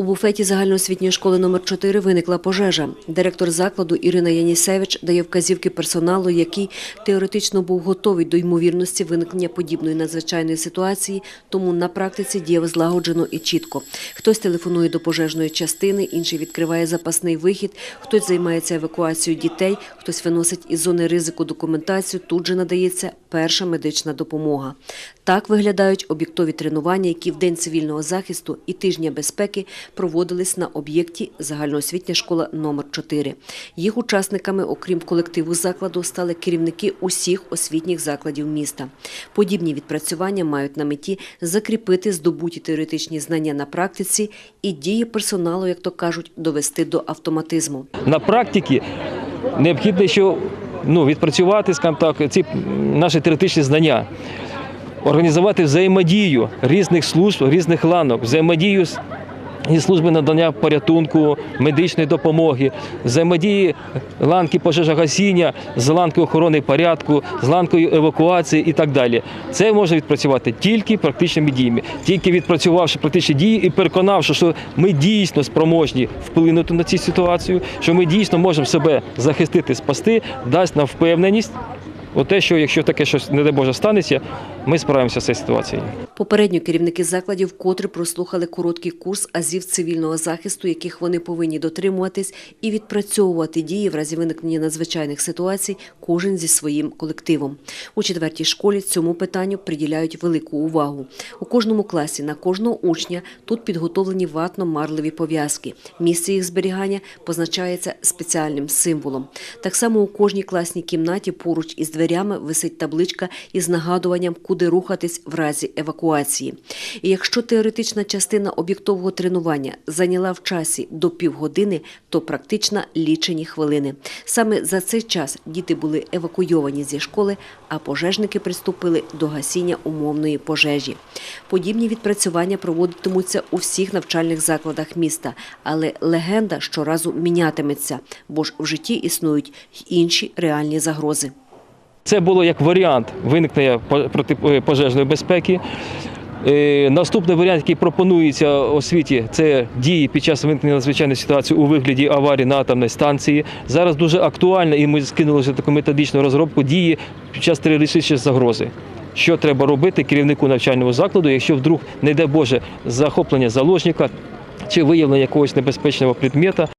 У буфеті загальноосвітньої школи номер 4 виникла пожежа. Директор закладу Ірина Янісевич дає вказівки персоналу, який теоретично був готовий до ймовірності виникнення подібної надзвичайної ситуації, тому на практиці діяв злагоджено і чітко. Хтось телефонує до пожежної частини, інший відкриває запасний вихід, хтось займається евакуацією дітей, хтось виносить із зони ризику документацію, тут же надається перша медична допомога. Так виглядають об'єктові тренування, які в День цивільного захисту і тижня безпеки проводились на об'єкті загальноосвітня школа номер 4 Їх учасниками, окрім колективу закладу, стали керівники усіх освітніх закладів міста. Подібні відпрацювання мають на меті закріпити здобуті теоретичні знання на практиці і дії персоналу, як то кажуть, довести до автоматизму. На практиці необхідно ще ну, відпрацювати скажімо так, ці наші теоретичні знання, організувати взаємодію різних служб, різних ланок, взаємодію і служби надання порятунку, медичної допомоги, взаємодії ланки пожежогасіння з ланкою охорони порядку, з ланкою евакуації і так далі. Це може відпрацювати тільки практичними діями, тільки відпрацювавши практичні дії і переконавши, що ми дійсно спроможні вплинути на цю ситуацію, що ми дійсно можемо себе захистити, спасти, дасть нам впевненість у те, що якщо таке щось не дай Боже станеться, ми справимося з цією ситуацією. Попередньо керівники закладів вкотре прослухали короткий курс азів цивільного захисту, яких вони повинні дотримуватись і відпрацьовувати дії в разі виникнення надзвичайних ситуацій, кожен зі своїм колективом. У четвертій школі цьому питанню приділяють велику увагу. У кожному класі на кожного учня тут підготовлені ватно-марливі пов'язки. Місце їх зберігання позначається спеціальним символом. Так само у кожній класній кімнаті поруч із дверями висить табличка із нагадуванням, куди рухатись в разі евакуації. І якщо теоретична частина об'єктового тренування зайняла в часі до півгодини, то практично лічені хвилини. Саме за цей час діти були евакуйовані зі школи, а пожежники приступили до гасіння умовної пожежі. Подібні відпрацювання проводитимуться у всіх навчальних закладах міста, але легенда щоразу мінятиметься, бо ж в житті існують інші реальні загрози. Це було як варіант виникнення протипожежної безпеки. Е, Наступний варіант, який пропонується освіті, це дії під час виникнення надзвичайної ситуації у вигляді аварії на атомній станції. Зараз дуже актуально, і ми скинули вже таку методичну розробку дії під час терористичної загрози. Що треба робити керівнику навчального закладу, якщо вдруг, не дай Боже, захоплення заложника чи виявлення якогось небезпечного предмета,